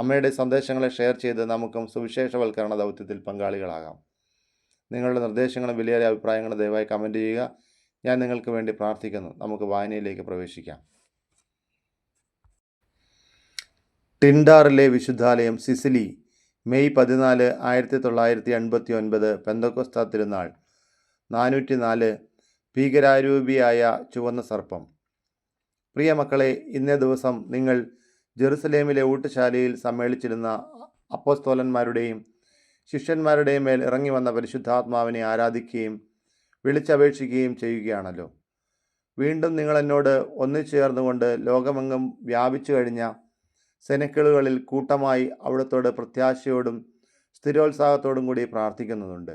അമ്മയുടെ സന്ദേശങ്ങളെ ഷെയർ ചെയ്ത് നമുക്കും സുവിശേഷവൽക്കരണ ദൗത്യത്തിൽ പങ്കാളികളാകാം. നിങ്ങളുടെ നിർദ്ദേശങ്ങളും വിലയേറിയ അഭിപ്രായങ്ങളും ദയവായി കമന്റ് ചെയ്യുക. ഞാൻ നിങ്ങൾക്ക് വേണ്ടി പ്രാർത്ഥിക്കുന്നു. നമുക്ക് വായനയിലേക്ക് പ്രവേശിക്കാം. ടിൻഡാറിലെ വിശുദ്ധാലയം സിസിലി മെയ് പതിനാല് ആയിരത്തി തൊള്ളായിരത്തി എൺപത്തി ഒൻപത് പെന്തക്കോസ്ത തിരുനാൾ നാനൂറ്റി നാല് ഭീകരാരൂപിയായ ചുവന്ന സർപ്പം. പ്രിയ മക്കളെ ഇന്നേ ദിവസം നിങ്ങൾ ജെറുസലേമിലെ ഊട്ടുശാലയിൽ സമ്മേളിച്ചിരുന്ന അപ്പോസ്തോലന്മാരുടെയും ശിഷ്യന്മാരുടെയും മേൽ ഇറങ്ങി വന്ന പരിശുദ്ധാത്മാവിനെ ആരാധിക്കുകയും വിളിച്ചപേക്ഷിക്കുകയും ചെയ്യുകയാണല്ലോ. വീണ്ടും നിങ്ങൾ എന്നോട് ഒന്നിച്ചേർന്നുകൊണ്ട് ലോകമെങ്ങും വ്യാപിച്ചു കഴിഞ്ഞ സെനക്കിളുകളിൽ കൂട്ടമായി അവിടത്തോട് പ്രത്യാശയോടും സ്ഥിരോത്സാഹത്തോടും കൂടി പ്രാർത്ഥിക്കുന്നുണ്ട്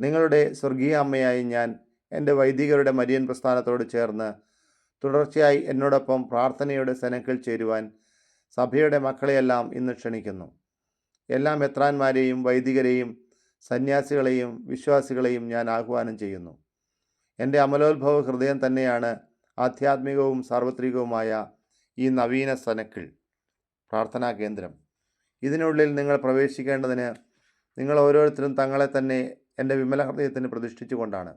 നിങ്ങളുടെ സ്വർഗീയ അമ്മയായി ഞാൻ എന്റെ വൈദികരുടെ മരിയൻ പ്രസ്ഥാനത്തോട് ചേർന്ന് തുടർച്ചയായി എന്നോടൊപ്പം പ്രാർത്ഥനയുടെ സെനക്കിൽ ചേരുവാൻ സഭയുടെ മക്കളെയെല്ലാം ഇന്ന് ക്ഷണിക്കുന്നു. എല്ലാ മെത്രാന്മാരെയും വൈദികരെയും സന്യാസികളെയും വിശ്വാസികളെയും ഞാൻ ആഹ്വാനം ചെയ്യുന്നു. എന്റെ അമലോത്ഭവ ഹൃദയം തന്നെയാണ് ആധ്യാത്മികവും സാർവത്രികവുമായ ഈ നവീന സനക്കിൾ പ്രാർത്ഥനാ കേന്ദ്രം. ഇതിനുള്ളിൽ നിങ്ങൾ പ്രവേശിക്കേണ്ടതിന് നിങ്ങൾ ഓരോരുത്തരും തങ്ങളെ തന്നെ എന്റെ വിമല ഹൃദയത്തിന് പ്രതിഷ്ഠിച്ചുകൊണ്ടാണ്.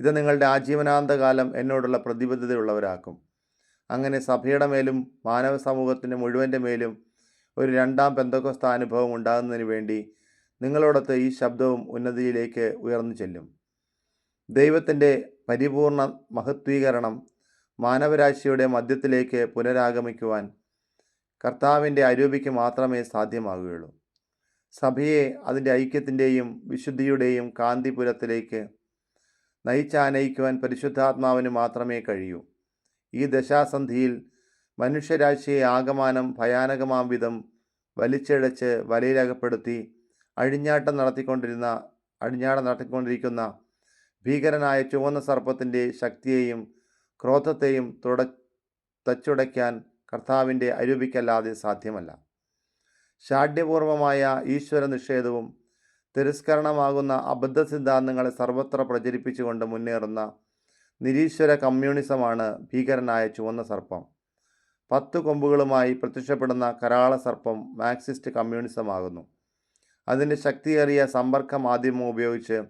ഇത് നിങ്ങളുടെ ആജീവനാന്തകാലം എന്നോടുള്ള പ്രതിബദ്ധതയുള്ളവരാക്കും. അങ്ങനെ സഭയുടെ മേലും മാനവ സമൂഹത്തിന്റെ മുഴുവന്റെ മേലും ഒരു രണ്ടാം പെന്തക്കോസ്ത അനുഭവം ഉണ്ടാകുന്നതിന് വേണ്ടി നിങ്ങളോടൊത്ത് ഈ ശബ്ദവും ഉന്നതിയിലേക്ക് ഉയർന്നു ചെല്ലും. ദൈവത്തിന്റെ പരിപൂർണ മഹത്വീകരണം മാനവരാശിയുടെ മധ്യത്തിലേക്ക് പുനരാഗമിക്കുവാൻ കർത്താവിന്റെ അരൂപിക്ക് മാത്രമേ സാധ്യമാകുകയുള്ളൂ. സഭയെ അതിന്റെ ഐക്യത്തിന്റെയും വിശുദ്ധിയുടെയും കാന്തിപുരത്തിലേക്ക് നയിച്ചാനയിക്കുവാൻ പരിശുദ്ധാത്മാവിന് മാത്രമേ കഴിയൂ. ഈ ദശാസന്ധിയിൽ മനുഷ്യരാശിയെ ആകമാനം ഭയാനകമാം വിധം വലിച്ചിഴച്ച് വലയിലകപ്പെടുത്തി അഴിഞ്ഞാട്ടം നടത്തിക്കൊണ്ടിരുന്ന അഴിഞ്ഞാടം നടത്തിക്കൊണ്ടിരിക്കുന്ന ഭീകരനായ ചുവന്ന സർപ്പത്തിന്റെ ശക്തിയെയും ക്രോധത്തെയും തുട തച്ചുടയ്ക്കാൻ കർത്താവിന്റെ അരൂപിക്കല്ലാതെ സാധ്യമല്ല. ഷാഢ്യപൂർവമായ ഈശ്വര നിഷേധവും തിരസ്കരണമാകുന്ന അബദ്ധ സിദ്ധാന്തങ്ങളെ സർവത്ര പ്രചരിപ്പിച്ചുകൊണ്ട് മുന്നേറുന്ന നിരീശ്വര കമ്മ്യൂണിസമാണ് ഭീകരനായ ചുവന്ന സർപ്പം. പത്ത് കൊമ്പുകളുമായി പ്രത്യക്ഷപ്പെടുന്ന കരാള സർപ്പം മാർക്സിസ്റ്റ് കമ്മ്യൂണിസമാകുന്നു. അതിന്റെ ശക്തിയേറിയ സമ്പർക്ക മാധ്യമം ഉപയോഗിച്ച്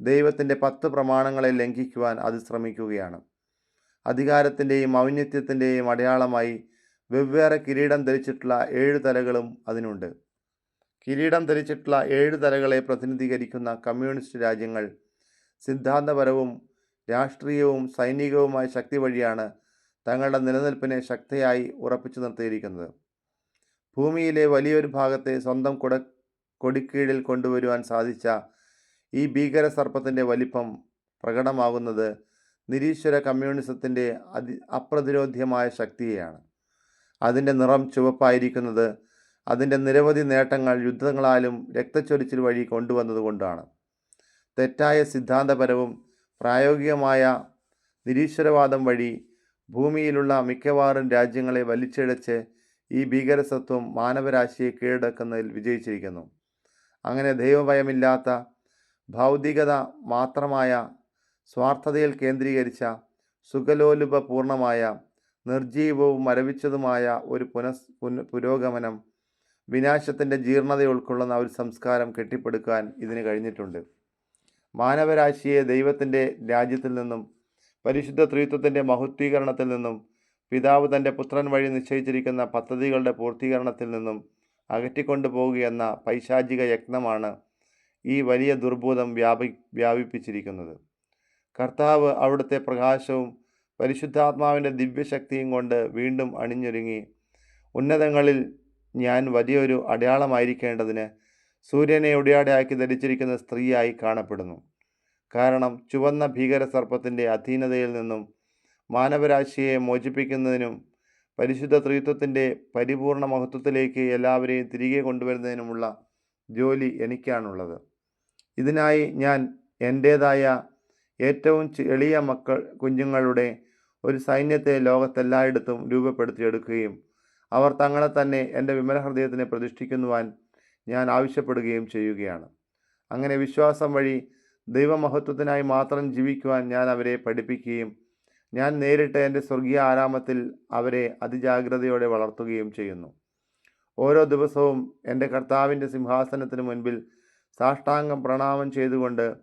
ദൈവത്തിന്റെ പത്ത് പ്രമാണങ്ങളെ ലംഘിക്കുവാൻ അത് ശ്രമിക്കുകയാണ്. അധികാരത്തിന്റെയും ഔന്നത്യത്തിന്റെയും അടയാളമായി വെവ്വേറെ കിരീടം ധരിച്ചിട്ടുള്ള ഏഴ് തലകളും അതിനുണ്ട്. കിരീടം ധരിച്ചിട്ടുള്ള ഏഴ് തലകളെ പ്രതിനിധീകരിക്കുന്ന കമ്മ്യൂണിസ്റ്റ് രാജ്യങ്ങൾ സിദ്ധാന്തപരവും രാഷ്ട്രീയവും സൈനികവുമായ ശക്തി വഴിയാണ് തങ്ങളുടെ നിലനിൽപ്പിനെ ശക്തിയായി ഉറപ്പിച്ചു നിർത്തിയിരിക്കുന്നത്. ഭൂമിയിലെ വലിയൊരു ഭാഗത്തെ സ്വന്തം കുട കൊടിക്കീഴിൽ കൊണ്ടുവരുവാൻ സാധിച്ച ഈ ഭീകര സർപ്പത്തിന്റെ വലിപ്പം പ്രകടമാകുന്നത് നിരീശ്വര കമ്മ്യൂണിസത്തിന്റെ അതി അപ്രതിരോധ്യമായ ശക്തിയെയാണ്. അതിന്റെ നിറം ചുവപ്പായിരിക്കുന്നത് അതിന്റെ നിരവധി നേട്ടങ്ങൾ യുദ്ധങ്ങളാലും രക്തച്ചൊരിച്ചിൽ വഴി കൊണ്ടുവന്നതുകൊണ്ടാണ് തെറ്റായ സിദ്ധാന്തപരവും പ്രായോഗികമായ നിരീശ്വരവാദം വഴി ഭൂമിയിലുള്ള മിക്കവാറും രാജ്യങ്ങളെ വലിച്ചിഴച്ച് ഈ ഭീകരസത്വം മാനവരാശിയെ കീഴടക്കുന്നതിൽ വിജയിച്ചിരിക്കുന്നു. അങ്ങനെ ദൈവഭയമില്ലാത്ത ഭൗതികത മാത്രമായ സ്വാർത്ഥതയിൽ കേന്ദ്രീകരിച്ച സുഖലോലുപപൂർണമായ നിർജീവവും മരവിച്ചതുമായ ഒരു പുനഃ പുരോഗമനം വിനാശത്തിന്റെ ജീർണത ഉൾക്കൊള്ളുന്ന ഒരു സംസ്കാരം കെട്ടിപ്പടുക്കാൻ ഇതിന് കഴിഞ്ഞിട്ടുണ്ട്. മാനവരാശിയെ ദൈവത്തിന്റെ രാജ്യത്തിൽ നിന്നും പരിശുദ്ധ ത്രിത്വത്തിന്റെ മഹത്വീകരണത്തിൽ നിന്നും പിതാവ് തന്റെ പുത്രൻ വഴി നിശ്ചയിച്ചിരിക്കുന്ന പദ്ധതികളുടെ പൂർത്തീകരണത്തിൽ നിന്നും അകറ്റിക്കൊണ്ടു പോകുകയെന്ന പൈശാചിക യജ്ഞമാണ് ഈ വലിയ ദുർബോധം വ്യാപി വ്യാപിപ്പിച്ചിരിക്കുന്നത്. കർത്താവ് അവിടുത്തെ പ്രകാശവും പരിശുദ്ധാത്മാവിന്റെ ദിവ്യശക്തിയും കൊണ്ട് വീണ്ടും അണിഞ്ഞൊരുങ്ങി. ഉന്നതങ്ങളിൽ ഞാൻ വലിയൊരു അടയാളമായിരിക്കേണ്ടതിന് സൂര്യനെ ഉടയാടയാക്കി ധരിച്ചിരിക്കുന്ന സ്ത്രീയായി കാണപ്പെടുന്നു. കാരണം ചുവന്ന ഭീകര സർപ്പത്തിന്റെ അധീനതയിൽ നിന്നും മാനവരാശിയെ മോചിപ്പിക്കുന്നതിനും പരിശുദ്ധ ത്രിത്വത്തിന്റെ പരിപൂർണ മഹത്വത്തിലേക്ക് എല്ലാവരെയും തിരികെ കൊണ്ടുവരുന്നതിനുമുള്ള ജോലി എനിക്കാണുള്ളത്. ഇതിനായി ഞാൻ എന്റേതായ ഏറ്റവും എളിയ മക്കൾ കുഞ്ഞുങ്ങളുടെ ഒരു സൈന്യത്തെ ലോകത്തെല്ലായിടത്തും രൂപപ്പെടുത്തിയെടുക്കുകയും അവർ തങ്ങളെ തന്നെ എന്റെ വിമല ഹൃദയത്തിനെ പ്രതിഷ്ഠിക്കുവാൻ ഞാൻ ആവശ്യപ്പെടുകയും ചെയ്യുകയാണ്. അങ്ങനെ വിശ്വാസം വഴി ദൈവമഹത്വത്തിനായി മാത്രം ജീവിക്കുവാൻ ഞാൻ അവരെ പഠിപ്പിക്കുകയും ഞാൻ നേരിട്ട് എന്റെ സ്വർഗീയ ആരാമത്തിൽ അവരെ അതിജാഗ്രതയോടെ വളർത്തുകയും ചെയ്യുന്നു. ഓരോ ദിവസവും എന്റെ കർത്താവിന്റെ സിംഹാസനത്തിന് മുൻപിൽ സാഷ്ടാംഗം പ്രണാമം ചെയ്തുകൊണ്ട്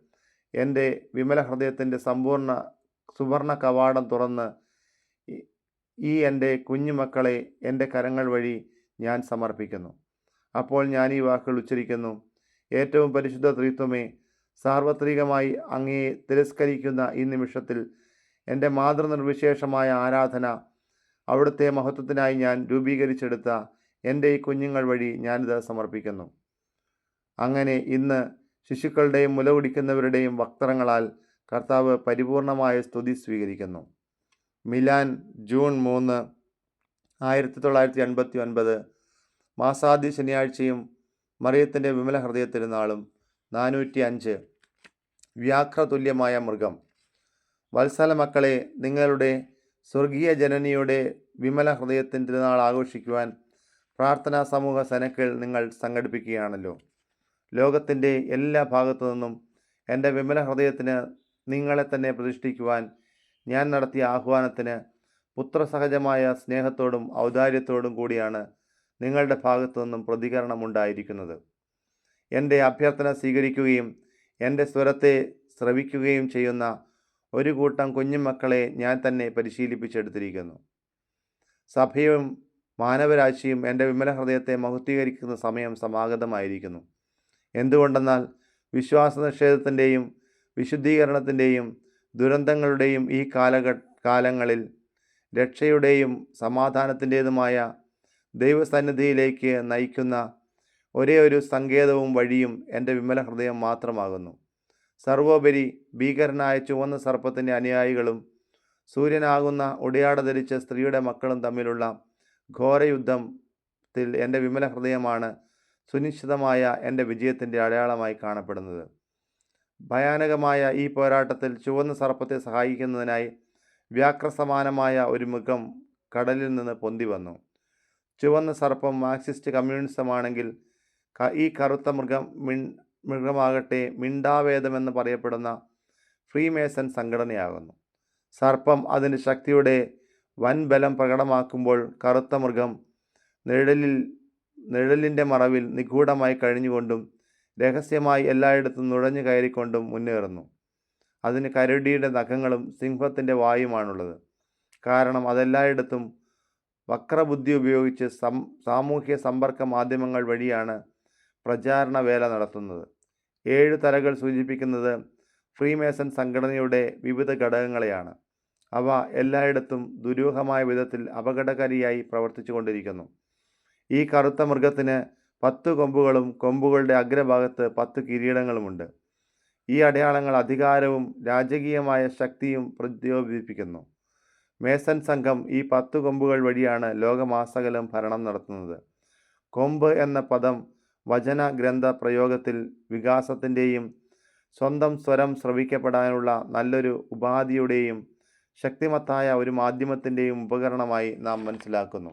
എന്റെ വിമല ഹൃദയത്തിന്റെ സമ്പൂർണ സുവർണ കവാടം തുറന്ന് ഈ- എന്റെ കുഞ്ഞുമക്കളെ എന്റെ കരങ്ങൾ വഴി ഞാൻ സമർപ്പിക്കുന്നു. അപ്പോൾ ഞാൻ ഈ വാക്കുകൾ ഉച്ചരിക്കുന്നു. ഏറ്റവും പരിശുദ്ധ ത്രിത്വമേ സാർവത്രികമായി അങ്ങയെ തിരസ്കരിക്കുന്ന ഈ നിമിഷത്തിൽ എന്റെ മാതൃനിർവിശേഷമായ ആരാധന അവിടുത്തെ മഹത്വത്തിനായി ഞാൻ രൂപീകരിച്ചെടുത്ത എന്റെ ഈ കുഞ്ഞുങ്ങൾ വഴി ഞാനിത് സമർപ്പിക്കുന്നു. അങ്ങനെ ഇന്ന് ശിശുക്കളുടെയും മുലകുടിക്കുന്നവരുടെയും വക്തങ്ങളാൽ കർത്താവ് പരിപൂർണമായ സ്തുതി സ്വീകരിക്കുന്നു. മിലാൻ ജൂൺ മൂന്ന് ആയിരത്തി തൊള്ളായിരത്തി എൺപത്തി ഒൻപത് മാസാദ്യ ശനിയാഴ്ചയും മറിയത്തിന്റെ വിമല ഹൃദയ തിരുനാളും നാനൂറ്റി അഞ്ച് വ്യാഘ്രതുല്യമായ മൃഗം. വത്സല മക്കളെ നിങ്ങളുടെ സ്വർഗീയ ജനനിയുടെ വിമല ഹൃദയത്തിന്റെ തിരുനാൾ ആഘോഷിക്കുവാൻ പ്രാർത്ഥനാ സമൂഹ സെനക്കൾ നിങ്ങൾ സംഘടിപ്പിക്കുകയാണല്ലോ. ലോകത്തിന്റെ എല്ലാ ഭാഗത്തു നിന്നും എന്റെ വിമല ഹൃദയത്തിന് നിങ്ങളെ തന്നെ പ്രതിഷ്ഠിക്കുവാൻ ഞാൻ നടത്തിയ ആഹ്വാനത്തിന് പുത്രസഹജമായ സ്നേഹത്തോടും ഔദാര്യത്തോടും കൂടിയാണ് നിങ്ങളുടെ ഭാഗത്തു നിന്നും പ്രതികരണം ഉണ്ടായിരിക്കുന്നത്. എന്റെ അഭ്യർത്ഥന സ്വീകരിക്കുകയും എന്റെ സ്വരത്തെ ശ്രവിക്കുകയും ചെയ്യുന്ന ഒരു കൂട്ടം കുഞ്ഞുമക്കളെ ഞാൻ തന്നെ പരിശീലിപ്പിച്ചെടുത്തിരിക്കുന്നു. സഭയും മാനവരാശിയും എന്റെ വിമല ഹൃദയത്തെ മഹത്വീകരിക്കുന്ന സമയം സമാഗതമായിരിക്കുന്നു. എന്തുകൊണ്ടെന്നാൽ വിശ്വാസ നിഷേധത്തിന്റെയും വിശുദ്ധീകരണത്തിന്റെയും ദുരന്തങ്ങളുടെയും ഈ കാലഘ കാലങ്ങളിൽ രക്ഷയുടെയും സമാധാനത്തിന്റേതുമായ ദൈവസന്നിധിയിലേക്ക് നയിക്കുന്ന ഒരേ ഒരു സങ്കേതവും വഴിയും എന്റെ വിമല ഹൃദയം മാത്രമാകുന്നു. സർവോപരി ഭീകരനായ ചുവന്ന സർപ്പത്തിന്റെ അനുയായികളും സൂര്യനാകുന്ന ഒടിയാട ധരിച്ച സ്ത്രീയുടെ മക്കളും തമ്മിലുള്ള ഘോരയുദ്ധത്തിൽ എന്റെ വിമല ഹൃദയമാണ് സുനിശ്ചിതമായ എന്റെ വിജയത്തിന്റെ അടയാളമായി കാണപ്പെടുന്നത്. ഭയാനകമായ ഈ പോരാട്ടത്തിൽ ചുവന്ന സർപ്പത്തെ സഹായിക്കുന്നതിനായി വ്യാക്രസമാനമായ ഒരു മുഖം കടലിൽ നിന്ന് പൊന്തി വന്നു. ചുവന്ന സർപ്പം മാർക്സിസ്റ്റ് കമ്മ്യൂണിസമാണെങ്കിൽ ഈ കറുത്ത മൃഗം മിൺ മൃഗമാകട്ടെ മിണ്ടാവേദമെന്ന് പറയപ്പെടുന്ന ഫ്രീമേസൺ സംഘടനയാകുന്നു. സർപ്പം അതിന്റെ ശക്തിയുടെ വൻ ബലം പ്രകടമാക്കുമ്പോൾ കറുത്ത മൃഗം നിഴലിൽ നിഴലിന്റെ മറവിൽ നിഗൂഢമായി കഴിഞ്ഞുകൊണ്ടും രഹസ്യമായി എല്ലായിടത്തും നുഴഞ്ഞു കയറിക്കൊണ്ടും മുന്നേറുന്നു. അതിന് കരടിയുടെ നഖങ്ങളും സിംഹത്തിന്റെ വായുമാണുള്ളത്. കാരണം അതെല്ലായിടത്തും വക്രബുദ്ധി ഉപയോഗിച്ച് സം സാമൂഹ്യ സമ്പർക്ക മാധ്യമങ്ങൾ വഴിയാണ് പ്രചാരണ വേല നടത്തുന്നത്. ഏഴ് തലകൾ സൂചിപ്പിക്കുന്നത് ഫ്രീമേസൺ സംഘടനയുടെ വിവിധ ഘടകങ്ങളെയാണ്. അവ എല്ലായിടത്തും ദുരൂഹമായ വിധത്തിൽ അപകടകാരിയായി പ്രവർത്തിച്ചു കൊണ്ടിരിക്കുന്നു ഈ കറുത്ത മൃഗത്തിന് പത്ത് കൊമ്പുകളും കൊമ്പുകളുടെ അഗ്രഭാഗത്ത് പത്ത് കിരീടങ്ങളുമുണ്ട്. ഈ അടയാളങ്ങൾ അധികാരവും രാജകീയമായ ശക്തിയും പ്രദ്യോപിപ്പിക്കുന്നു. മേസൻ സംഘം ഈ പത്ത് കൊമ്പുകൾ വഴിയാണ് ലോകമാസകലം ഭരണം നടത്തുന്നത്. കൊമ്പ് എന്ന പദം വചന ഗ്രന്ഥ പ്രയോഗത്തിൽ വികാസത്തിന്റെയും സ്വന്തം സ്വരം ശ്രവിക്കപ്പെടാനുള്ള നല്ലൊരു ഉപാധിയുടെയും ശക്തിമത്തായ ഒരു മാധ്യമത്തിന്റെയും ഉപകരണമായി നാം മനസ്സിലാക്കുന്നു.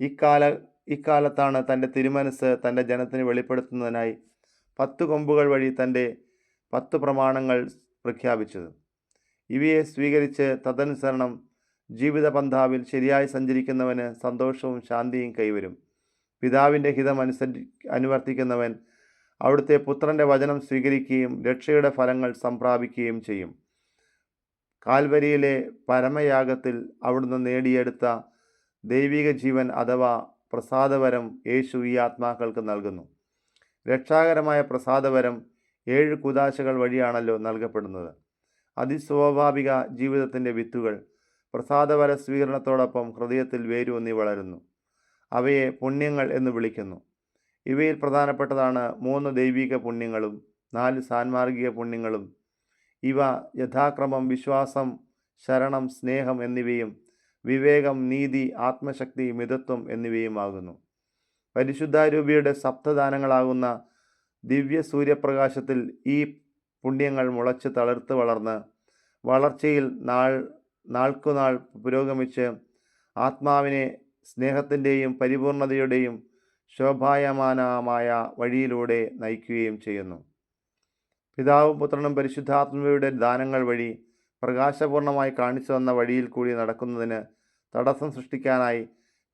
ഇക്കാല ഇക്കാലത്താണ് തന്റെ തിരുമനസ് തന്റെ ജനത്തിന് വെളിപ്പെടുത്തുന്നതിനായി പത്ത് കൊമ്പുകൾ വഴി തന്റെ പത്ത് പ്രമാണങ്ങൾ പ്രഖ്യാപിച്ചത്. ഇവയെ സ്വീകരിച്ച് തദനുസരണം ജീവിത പന്ഥാവിൽ ശരിയായി സഞ്ചരിക്കുന്നവന് സന്തോഷവും ശാന്തിയും കൈവരും. പിതാവിന്റെ ഹിതം അനുസരി അനുവർത്തിക്കുന്നവൻ അവിടുത്തെ പുത്രന്റെ വചനം സ്വീകരിക്കുകയും രക്ഷയുടെ ഫലങ്ങൾ സംപ്രാപിക്കുകയും ചെയ്യും. കാൽവരിയിലെ പരമയാഗത്തിൽ അവിടുന്ന് നേടിയെടുത്ത ദൈവിക ജീവൻ അഥവാ പ്രസാദവരം യേശു ഈ ആത്മാക്കൾക്ക് നൽകുന്നു. രക്ഷാകരമായ പ്രസാദവരം ഏഴ് കുദാശകൾ വഴിയാണല്ലോ നൽകപ്പെടുന്നത്. അതിസ്വാഭാവിക ജീവിതത്തിന്റെ വിത്തുകൾ പ്രസാദവര സ്വീകരണത്തോടൊപ്പം ഹൃദയത്തിൽ വേരൂന്നി വളരുന്നു. അവയെ പുണ്യങ്ങൾ എന്ന് വിളിക്കുന്നു. ഇവയിൽ പ്രധാനപ്പെട്ടതാണ് മൂന്ന് ദൈവിക പുണ്യങ്ങളും നാല് സാൻമാർഗിക പുണ്യങ്ങളും. ഇവ യഥാക്രമം വിശ്വാസം ശരണം സ്നേഹം എന്നിവയും വിവേകം നീതി ആത്മശക്തി മിതത്വം എന്നിവയുമാകുന്നു. പരിശുദ്ധാരൂപിയുടെ സപ്തദാനങ്ങളാകുന്ന ദിവ്യ സൂര്യപ്രകാശത്തിൽ ഈ പുണ്യങ്ങൾ മുളച്ച് തളിർത്ത് വളർന്ന് വളർച്ചയിൽ നാൾ നാൾക്കുനാൾ പുരോഗമിച്ച് ആത്മാവിനെ സ്നേഹത്തിന്റെയും പരിപൂർണതയുടെയും ശോഭായമാനമായ വഴിയിലൂടെ നയിക്കുകയും ചെയ്യുന്നു. പിതാവും പുത്രനും പരിശുദ്ധാത്മയുടെ ദാനങ്ങൾ വഴി പ്രകാശപൂർണമായി കാണിച്ചു തന്ന വഴിയിൽ കൂടി നടക്കുന്നതിന് തടസ്സം സൃഷ്ടിക്കാനായി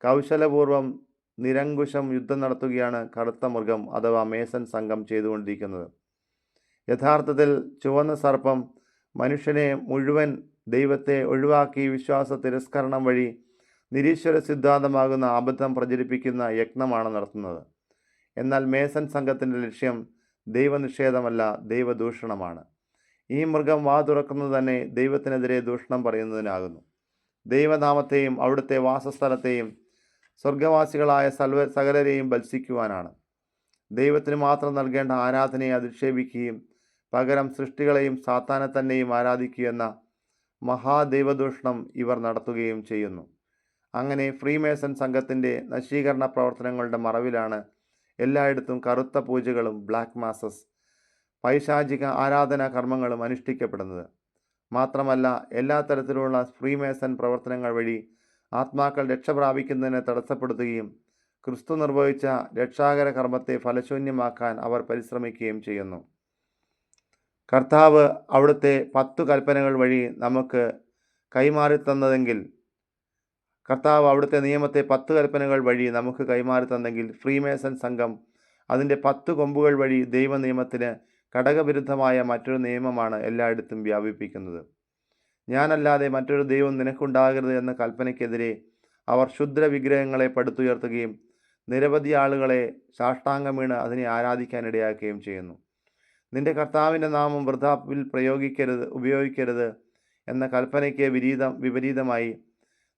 കൗശലപൂർവം നിരങ്കുശം യുദ്ധം നടത്തുകയാണ് കറുത്ത മൃഗം അഥവാ മേസൻ സംഘം ചെയ്തുകൊണ്ടിരിക്കുന്നത്. യഥാർത്ഥത്തിൽ ചുവന്ന സർപ്പം മനുഷ്യനെ മുഴുവൻ ദൈവത്തെ ഒഴിവാക്കി വിശ്വാസ തിരസ്കരണം വഴി നിരീശ്വര സിദ്ധാന്തമാകുന്ന അബദ്ധം പ്രചരിപ്പിക്കുന്ന യജ്ഞമാണ് നടത്തുന്നത്. എന്നാൽ മേസൻ സംഘത്തിന്റെ ലക്ഷ്യം ദൈവനിഷേധമല്ല ദൈവദൂഷണമാണ്. ഈ മൃഗം വാ തുറക്കുന്നത് തന്നെ ദൈവത്തിനെതിരെ ദൂഷണം പറയുന്നതിനാകുന്നു. ദൈവനാമത്തെയും അവിടുത്തെ വാസസ്ഥലത്തെയും സ്വർഗവാസികളായ സൽവ സകലരെയും ബത്സിക്കുവാനാണ് ദൈവത്തിന് മാത്രം നൽകേണ്ട ആരാധനയെ അധിക്ഷേപിക്കുകയും പകരം സൃഷ്ടികളെയും സാത്താനെ തന്നെയും ആരാധിക്കുകയെന്ന മഹാദൈവദൂഷണം ഇവർ നടത്തുകയും ചെയ്യുന്നു. അങ്ങനെ ഫ്രീമേസൺ സംഘത്തിന്റെ നശീകരണ പ്രവർത്തനങ്ങളുടെ മറവിലാണ് എല്ലായിടത്തും കറുത്ത പൂജകളും ബ്ലാക്ക് മാസസ് പൈശാചിക ആരാധനാ കർമ്മങ്ങളും അനുഷ്ഠിക്കപ്പെടുന്നത്. മാത്രമല്ല എല്ലാ തരത്തിലുള്ള ഫ്രീമേസൺ പ്രവർത്തനങ്ങൾ വഴി ആത്മാക്കൾ രക്ഷ പ്രാപിക്കുന്നതിനെ തടസ്സപ്പെടുത്തുകയും ക്രിസ്തു നിർവഹിച്ച രക്ഷാകര കർമ്മത്തെ ഫലശൂന്യമാക്കാൻ അവർ പരിശ്രമിക്കുകയും ചെയ്യുന്നു. കർത്താവ് അവിടുത്തെ പത്തു കൽപ്പനകൾ വഴി നമുക്ക് കൈമാറി തന്നതെങ്കിൽ കർത്താവ് അവിടുത്തെ നിയമത്തെ പത്ത് കൽപ്പനകൾ വഴി നമുക്ക് കൈമാറി തന്നെങ്കിൽ ഫ്രീമേസൺ സംഘം അതിന്റെ പത്ത് കൊമ്പുകൾ വഴി ദൈവനിയമത്തിന് ഘടകവിരുദ്ധമായ മറ്റൊരു നിയമമാണ് എല്ലായിടത്തും വ്യാപിപ്പിക്കുന്നത്. ഞാനല്ലാതെ മറ്റൊരു ദൈവം നിനക്കുണ്ടാകരുത് എന്ന കൽപ്പനയ്ക്കെതിരെ അവർ ക്ഷുദ്ര വിഗ്രഹങ്ങളെ പടുത്തുയർത്തുകയും നിരവധി ആളുകളെ സാഷ്ടാംഗം വീണ് അതിനെ ആരാധിക്കാനിടയാക്കുകയും ചെയ്യുന്നു. നിന്റെ കർത്താവിന്റെ നാമം വൃഥാപ്പിൽ പ്രയോഗിക്കരുത് ഉപയോഗിക്കരുത് എന്ന കൽപ്പനയ്ക്ക് വിരീതം വിപരീതമായി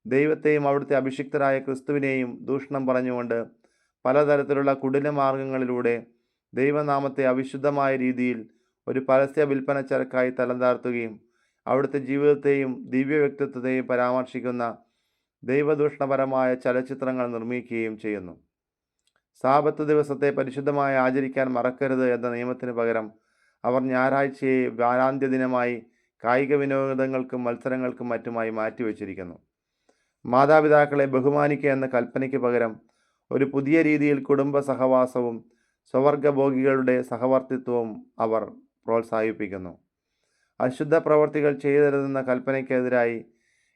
ദൈവത്തെയും അവിടുത്തെ അഭിഷിക്തരായ ക്രിസ്തുവിനെയും ദൂഷണം പറഞ്ഞുകൊണ്ട് പലതരത്തിലുള്ള കുടില മാർഗങ്ങളിലൂടെ ദൈവനാമത്തെ അവിശുദ്ധമായ രീതിയിൽ ഒരു പരസ്യ വിൽപ്പന ചരക്കായി തലം അവിടുത്തെ ജീവിതത്തെയും ദിവ്യ വ്യക്തിത്വത്തെയും പരാമർശിക്കുന്ന ദൈവദൂഷണപരമായ ചലച്ചിത്രങ്ങൾ നിർമ്മിക്കുകയും ചെയ്യുന്നു. സാപത്ത് ദിവസത്തെ പരിശുദ്ധമായി ആചരിക്കാൻ മറക്കരുത് എന്ന നിയമത്തിന് പകരം അവർ ഞായറാഴ്ചയെ വാരാന്ത്യ ദിനമായി കായിക വിനോദങ്ങൾക്കും മത്സരങ്ങൾക്കും മറ്റുമായി മാറ്റിവെച്ചിരിക്കുന്നു. മാതാപിതാക്കളെ ബഹുമാനിക്കുക എന്ന കൽപ്പനയ്ക്ക് പകരം ഒരു പുതിയ രീതിയിൽ കുടുംബ സഹവാസവും സ്വവർഗഭോഗികളുടെ സഹവർത്തിത്വവും അവർ പ്രോത്സാഹിപ്പിക്കുന്നു. അശുദ്ധ പ്രവർത്തികൾ ചെയ്തരുതെന്ന കൽപ്പനയ്ക്കെതിരായി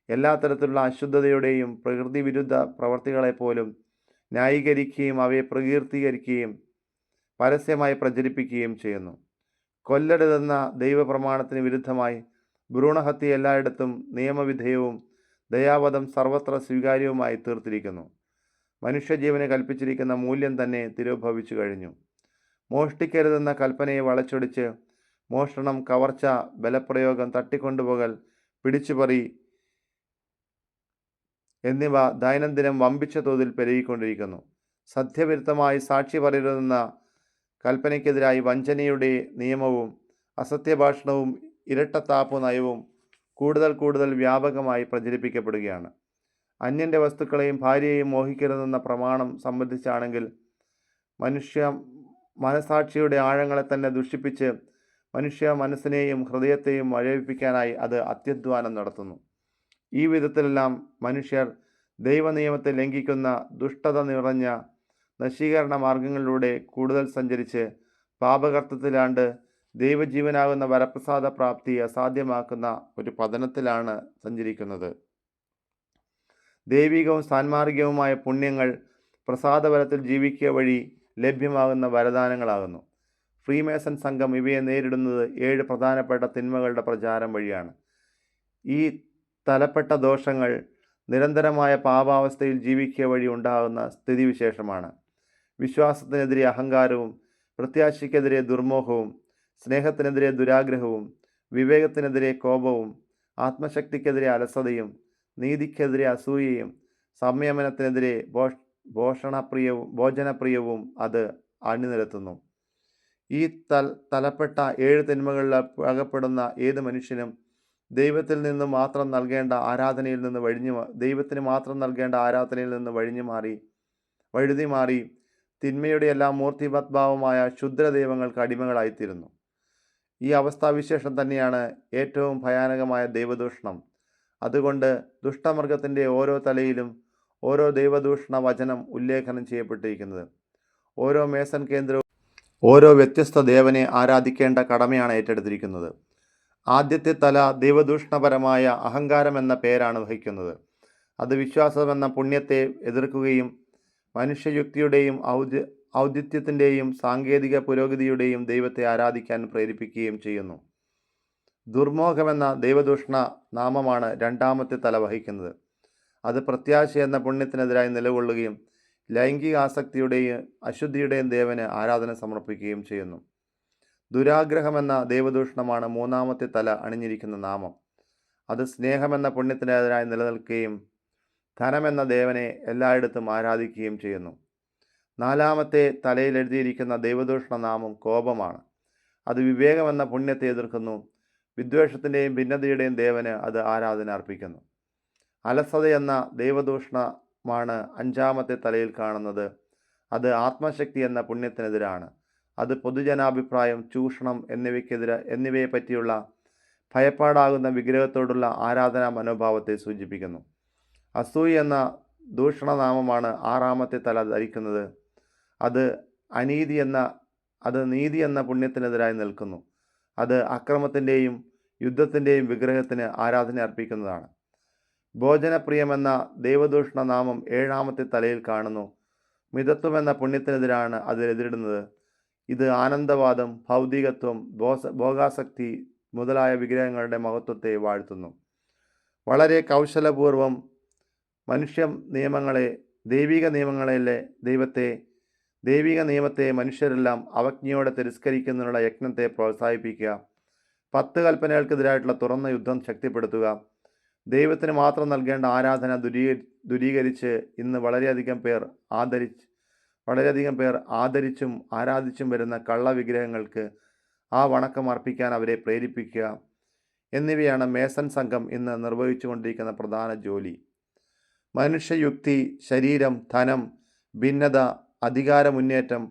എല്ലാ തരത്തിലുള്ള അശുദ്ധതയുടെയും പ്രകൃതി വിരുദ്ധ പ്രവർത്തികളെപ്പോലും ന്യായീകരിക്കുകയും അവയെ പ്രകീർത്തീകരിക്കുകയും പരസ്യമായി പ്രചരിപ്പിക്കുകയും ചെയ്യുന്നു. കൊല്ലരുതെന്ന ദൈവപ്രമാണത്തിന് വിരുദ്ധമായി ഭ്രൂണഹത്യ എല്ലായിടത്തും നിയമവിധേയവും ദയാവധം സർവത്ര സ്വീകാര്യവുമായി തീർത്തിരിക്കുന്നു. മനുഷ്യജീവന് കൽപ്പിച്ചിരിക്കുന്ന മൂല്യം തന്നെ തിരോഭവിച്ചു കഴിഞ്ഞു. മോഷ്ടിക്കരുതെന്ന കൽപ്പനയെ വളച്ചൊടിച്ച് മോഷണം കവർച്ച ബലപ്രയോഗം തട്ടിക്കൊണ്ടുപോകൽ പിടിച്ചുപറി എന്നിവ ദൈനംദിനം വമ്പിച്ച തോതിൽ പെരുകിക്കൊണ്ടിരിക്കുന്നു. സത്യവിരുദ്ധമായി സാക്ഷി പറയരുതെന്ന കൽപ്പനയ്ക്കെതിരായി വഞ്ചനയുടെ നിയമവും അസത്യഭാഷണവും ഇരട്ടത്താപ്പ് നയവും കൂടുതൽ കൂടുതൽ വ്യാപകമായി പ്രചരിപ്പിക്കപ്പെടുകയാണ്. അന്യന്റെ വസ്തുക്കളെയും ഭാര്യയെയും മോഹിക്കരുതെന്ന പ്രമാണം സംബന്ധിച്ചാണെങ്കിൽ മനുഷ്യ മനസാക്ഷിയുടെ ആഴങ്ങളെ തന്നെ ദുഷിപ്പിച്ച് മനുഷ്യ മനസ്സിനെയും ഹൃദയത്തെയും മഴവിപ്പിക്കാനായി അത് അത്യധ്വാനം നടത്തുന്നു. ഈ വിധത്തിലെല്ലാം മനുഷ്യർ ദൈവനിയമത്തെ ലംഘിക്കുന്ന ദുഷ്ടത നിറഞ്ഞ നശീകരണ മാർഗങ്ങളിലൂടെ കൂടുതൽ സഞ്ചരിച്ച് പാപകർത്തത്തിലാണ്ട് ദൈവജീവനാകുന്ന വരപ്രസാദ പ്രാപ്തി അസാധ്യമാക്കുന്ന ഒരു പതനത്തിലാണ് സഞ്ചരിക്കുന്നത്. ദൈവികവും സാൻമാർഗികവുമായ പുണ്യങ്ങൾ പ്രസാദബലത്തിൽ ജീവിക്കുക വഴി ലഭ്യമാകുന്ന വരദാനങ്ങളാകുന്നു. ഫ്രീമേസൺ സംഘം ഇവയെ നേരിടുന്നത് ഏഴ് പ്രധാനപ്പെട്ട തിന്മകളുടെ പ്രചാരം വഴിയാണ്. ഈ തലപ്പെട്ട ദോഷങ്ങൾ നിരന്തരമായ പാപാവസ്ഥയിൽ ജീവിക്കുക വഴി ഉണ്ടാകുന്ന സ്ഥിതിവിശേഷമാണ്. വിശ്വാസത്തിനെതിരെ അഹങ്കാരവും പ്രത്യാശയ്ക്കെതിരെ ദുർമോഹവും സ്നേഹത്തിനെതിരെ ദുരാഗ്രഹവും വിവേകത്തിനെതിരെ കോപവും ആത്മശക്തിക്കെതിരെ അലസതയും നീതിക്കെതിരെ അസൂയയും സംയമനത്തിനെതിരെ ഭോഷ് ഭോഷണപ്രിയവും ഭോജനപ്രിയവും അത് അണിനിരത്തുന്നു. ഈ തൽ തലപ്പെട്ട ഏഴ് തിന്മകളിൽ അകപ്പെടുന്ന ഏത് മനുഷ്യനും ദൈവത്തിൽ നിന്ന് മാത്രം നൽകേണ്ട ആരാധനയിൽ നിന്ന് വഴിഞ്ഞു ദൈവത്തിന് മാത്രം നൽകേണ്ട ആരാധനയിൽ നിന്ന് വഴിഞ്ഞു മാറി വഴുതി മാറി തിന്മയുടെ എല്ലാം മൂർത്തിമത്ഭാവമായ ക്ഷുദ്രദൈവങ്ങൾക്ക് അടിമകളായിത്തീരുന്നു. ഈ അവസ്ഥാവിശേഷം തന്നെയാണ് ഏറ്റവും ഭയാനകമായ ദൈവദൂഷണം. അതുകൊണ്ട് ദുഷ്ടമൃഗത്തിന്റെ ഓരോ തലയിലും ഓരോ ദൈവദൂഷണ വചനം ഉല്ലേഖനം ചെയ്യപ്പെട്ടിരിക്കുന്നത്. ഓരോ മേസൻ കേന്ദ്രവും ഓരോ വ്യത്യസ്ത ദേവനെ ആരാധിക്കേണ്ട കടമയാണ് ഏറ്റെടുത്തിരിക്കുന്നത്. ആദ്യത്തെ തല ദൈവദൂഷണപരമായ അഹങ്കാരം എന്ന പേരാണ് വഹിക്കുന്നത്. അത് വിശ്വാസമെന്ന പുണ്യത്തെ എതിർക്കുകയും മനുഷ്യയുക്തിയുടെയും ഔദ്യ ഔദിത്യത്തിന്റെയും സാങ്കേതിക പുരോഗതിയുടെയും ദൈവത്തെ ആരാധിക്കാൻ പ്രേരിപ്പിക്കുകയും ചെയ്യുന്നു. ദുർമോഹമെന്ന ദൈവദൂഷണ നാമമാണ് രണ്ടാമത്തെ തല വഹിക്കുന്നത്. അത് പ്രത്യാശ എന്ന പുണ്യത്തിനെതിരായി നിലകൊള്ളുകയും ലൈംഗിക ആസക്തിയുടെയും അശുദ്ധിയുടെയും ദേവന് ആരാധന സമർപ്പിക്കുകയും ചെയ്യുന്നു. ദുരാഗ്രഹമെന്ന ദൈവദൂഷണമാണ് മൂന്നാമത്തെ തല അണിഞ്ഞിരിക്കുന്ന നാമം. അത് സ്നേഹമെന്ന പുണ്യത്തിനെതിരായി നിലനിൽക്കുകയും ധനമെന്ന ദേവനെ എല്ലായിടത്തും ആരാധിക്കുകയും ചെയ്യുന്നു. നാലാമത്തെ തലയിൽ എഴുതിയിരിക്കുന്ന ദൈവദൂഷണ നാമം കോപമാണ്. അത് വിവേകമെന്ന പുണ്യത്തെ എതിർക്കുന്നു. വിദ്വേഷത്തിന്റെയും ഭിന്നതയുടെയും ദേവന് അത് ആരാധന അർപ്പിക്കുന്നു. അലസത എന്ന ദൈവദൂഷണമാണ് അഞ്ചാമത്തെ തലയിൽ കാണുന്നത്. അത് ആത്മശക്തി എന്ന പുണ്യത്തിനെതിരാണ്. അത് പൊതുജനാഭിപ്രായം ചൂഷണം എന്നിവയ്ക്കെതിരെ എന്നിവയെ പറ്റിയുള്ള ഭയപ്പാടാകുന്ന വിഗ്രഹത്തോടുള്ള ആരാധനാ മനോഭാവത്തെ സൂചിപ്പിക്കുന്നു. അസൂയ എന്ന ദൂഷണനാമമാണ് ആറാമത്തെ തല ധരിക്കുന്നത്. അത് അനീതി എന്ന അത് നീതി എന്ന പുണ്യത്തിനെതിരായി നിൽക്കുന്നു. അത് അക്രമത്തിന്റെയും യുദ്ധത്തിന്റെയും വിഗ്രഹത്തിന് ആരാധന അർപ്പിക്കുന്നതാണ്. ഭോജനപ്രിയമെന്ന ദൈവദൂഷണ നാമം ഏഴാമത്തെ തലയിൽ കാണുന്നു. മിതത്വം എന്ന പുണ്യത്തിനെതിരാണ് അതിലെതിരിടുന്നത് ഇത് ആനന്ദവാദം ഭൗതികത്വം ബോസ ഭോഗാസക്തി മുതലായ വിഗ്രഹങ്ങളുടെ മഹത്വത്തെ വാഴ്ത്തുന്നു. വളരെ കൗശലപൂർവം മനുഷ്യ നിയമങ്ങളെ ദൈവിക നിയമങ്ങളിലെ ദൈവത്തെ ദൈവിക നിയമത്തെ മനുഷ്യരെല്ലാം അവജ്ഞയോടെ തിരസ്കരിക്കുന്നതിനുള്ള യജ്ഞത്തെ പ്രോത്സാഹിപ്പിക്കുക. പത്ത് കൽപ്പനകൾക്കെതിരായിട്ടുള്ള തുറന്ന യുദ്ധം ശക്തിപ്പെടുത്തുക. ദൈവത്തിന് മാത്രം നൽകേണ്ട ആരാധന ദുരീ ദുരീകരിച്ച് ഇന്ന് വളരെയധികം പേർ ആദരിച്ച് വളരെയധികം പേർ ആദരിച്ചും ആരാധിച്ചും വരുന്ന കള്ള വിഗ്രഹങ്ങൾക്ക് ആ വണക്കം അർപ്പിക്കാൻ അവരെ പ്രേരിപ്പിക്കുക. എന്നിവയാണ് മേസൻ സംഘം ഇന്ന് നിർവഹിച്ചുകൊണ്ടിരിക്കുന്ന പ്രധാന ജോലി. മനുഷ്യയുക്തി ശരീരം ധനം ഭിന്നത അധികാര മുന്നേറ്റം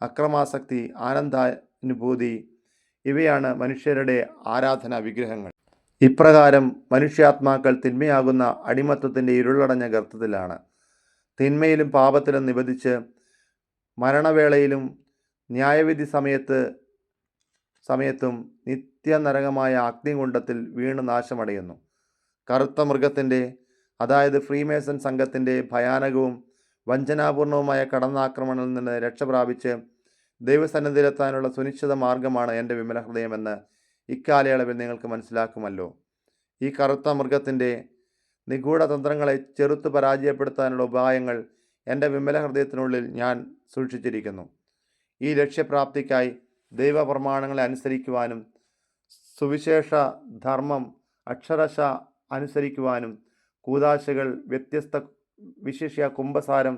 അക്രമാസക്തി ആനന്ദാനുഭൂതി ഇവയാണ് മനുഷ്യരുടെ ആരാധനാ വിഗ്രഹങ്ങൾ. ഇപ്രകാരം മനുഷ്യാത്മാക്കൾ തിന്മയാകുന്ന അടിമത്വത്തിന്റെ ഇരുളടഞ്ഞ ഗർത്തത്തിലാണ്. തിന്മയിലും പാപത്തിലും നിബന്ധിച്ച് മരണവേളയിലും ന്യായവിധി സമയത്ത് സമയത്തും നിത്യനരകമായ അഗ്നികുണ്ഡത്തിൽ വീണ് നാശമടയുന്നു. കറുത്ത മൃഗത്തിന്റെ അതായത് ഫ്രീമേസൺ സംഘത്തിന്റെ ഭയാനകവും വഞ്ചനാപൂർണവുമായ കടന്നാക്രമണത്തിൽ നിന്ന് രക്ഷപ്രാപിച്ച് ദൈവസന്നിധിയിലെത്താനുള്ള സുനിശ്ചിത മാർഗമാണ് എന്റെ വിമല ഹൃദയമെന്ന് ഇക്കാലയളവിൽ നിങ്ങൾക്ക് മനസ്സിലാക്കുമല്ലോ. ഈ കറുത്ത മൃഗത്തിന്റെ നിഗൂഢതന്ത്രങ്ങളെ ചെറുത്ത് പരാജയപ്പെടുത്താനുള്ള ഉപായങ്ങൾ എന്റെ വിമല ഹൃദയത്തിനുള്ളിൽ ഞാൻ സൂക്ഷിച്ചിരിക്കുന്നു. ഈ ലക്ഷ്യപ്രാപ്തിക്കായി ദൈവപ്രമാണങ്ങളെ അനുസരിക്കുവാനും സുവിശേഷ ധർമ്മം അക്ഷരശ അനുസരിക്കുവാനും കൂതാശകൾ വ്യത്യസ്ത വിശിഷ്യ കുംഭസാരം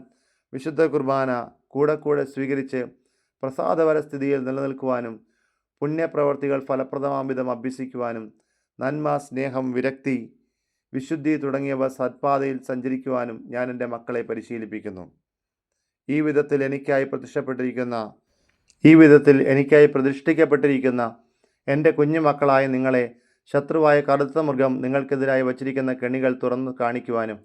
വിശുദ്ധ കുർബാന കൂടെ കൂടെ സ്വീകരിച്ച് പ്രസാദപര സ്ഥിതിയിൽ നിലനിൽക്കുവാനും പുണ്യപ്രവർത്തികൾ ഫലപ്രദമാംവിധം അഭ്യസിക്കുവാനും നന്മ സ്നേഹം വിരക്തി വിശുദ്ധി തുടങ്ങിയവ സത്പാതയിൽ സഞ്ചരിക്കുവാനും ഞാൻ എന്റെ മക്കളെ പരിശീലിപ്പിക്കുന്നു. ഈ വിധത്തിൽ എനിക്കായി പ്രതിഷ്ഠപ്പെട്ടിരിക്കുന്ന ഈ വിധത്തിൽ എനിക്കായി പ്രതിഷ്ഠിക്കപ്പെട്ടിരിക്കുന്ന എന്റെ കുഞ്ഞുമക്കളായ നിങ്ങളെ ശത്രുവായ കറുത്ത മൃഗം നിങ്ങൾക്കെതിരായി വച്ചിരിക്കുന്ന കെണികൾ തുറന്നു കാണിക്കുവാനും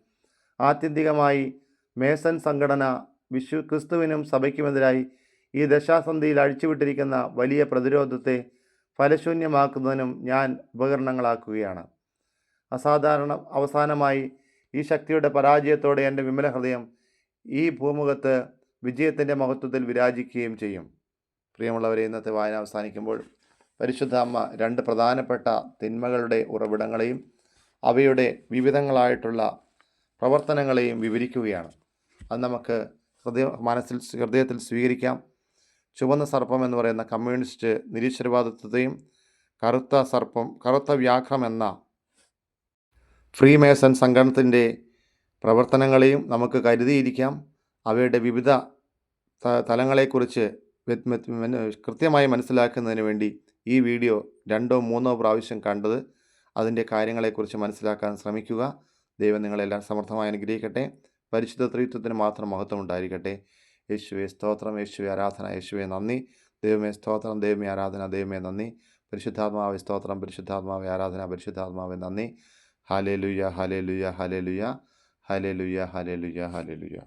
ആത്യന്തികമായി മേസൻ സംഘടന വിശു ക്രിസ്തുവിനും സഭയ്ക്കുമെതിരായി ഈ ദശാസന്ധിയിൽ അഴിച്ചുവിട്ടിരിക്കുന്ന വലിയ പ്രതിരോധത്തെ ഫലശൂന്യമാക്കുന്നതിനും ഞാൻ ഉപകരണങ്ങളാക്കുകയാണ്. അസാധാരണ അവസാനമായി ഈ ശക്തിയുടെ പരാജയത്തോടെ എന്റെ വിമല ഹൃദയം ഈ ഭൂമുഖത്ത് വിജയത്തിന്റെ മഹത്വത്തിൽ വിരാജിക്കുകയും ചെയ്യും. പ്രിയമുള്ളവരെ ഇന്നത്തെ വായന അവസാനിക്കുമ്പോൾ പരിശുദ്ധ അമ്മ രണ്ട് പ്രധാനപ്പെട്ട തിന്മകളുടെ ഉറവിടങ്ങളെയും അവയുടെ വിവിധങ്ങളായിട്ടുള്ള പ്രവർത്തനങ്ങളെയും വിവരിക്കുകയാണ്. അത് നമുക്ക് ഹൃദയ മനസ്സിൽ ഹൃദയത്തിൽ സ്വീകരിക്കാം. ചുവന്ന സർപ്പം എന്ന് പറയുന്ന കമ്മ്യൂണിസ്റ്റ് നിരീശ്വരവാദിത്വത്തെയും കറുത്ത സർപ്പം കറുത്ത വ്യാഘ്രം എന്ന ഫ്രീമേസൺ സംഘടനത്തിന്റെ പ്രവർത്തനങ്ങളെയും നമുക്ക് കരുതിയിരിക്കാം. അവയുടെ വിവിധ തലങ്ങളെക്കുറിച്ച് കൃത്യമായി മനസ്സിലാക്കുന്നതിന് വേണ്ടി ഈ വീഡിയോ രണ്ടോ മൂന്നോ പ്രാവശ്യം കണ്ടത് അതിന്റെ കാര്യങ്ങളെക്കുറിച്ച് മനസ്സിലാക്കാൻ ശ്രമിക്കുക. ദൈവം നിങ്ങളെല്ലാം സമർത്ഥമായി അനുഗ്രഹിക്കട്ടെ. പരിശുദ്ധ ത്രിത്വത്തിന് മാത്രം മഹത്വം ഉണ്ടായിരിക്കട്ടെ. യേശുവെ സ്തോത്രം. യേശുവെ ആരാധന. യേശുവെ നന്ദി. ദൈവമേ സ്തോത്രം. ദൈവമേ ആരാധന. ദൈവമേ നന്ദി. പരിശുദ്ധാത്മാവെ സ്തോത്രം. പരിശുദ്ധാത്മാവെ ആരാധന. പരിശുദ്ധാത്മാവെ നന്ദി. ഹാലേ ലുയ ഹാലേ ലുയ ഹാലേ ലുയ ഹാലേ ലുയ ഹാലേ ലുയ ഹാലേ ലുയ്യ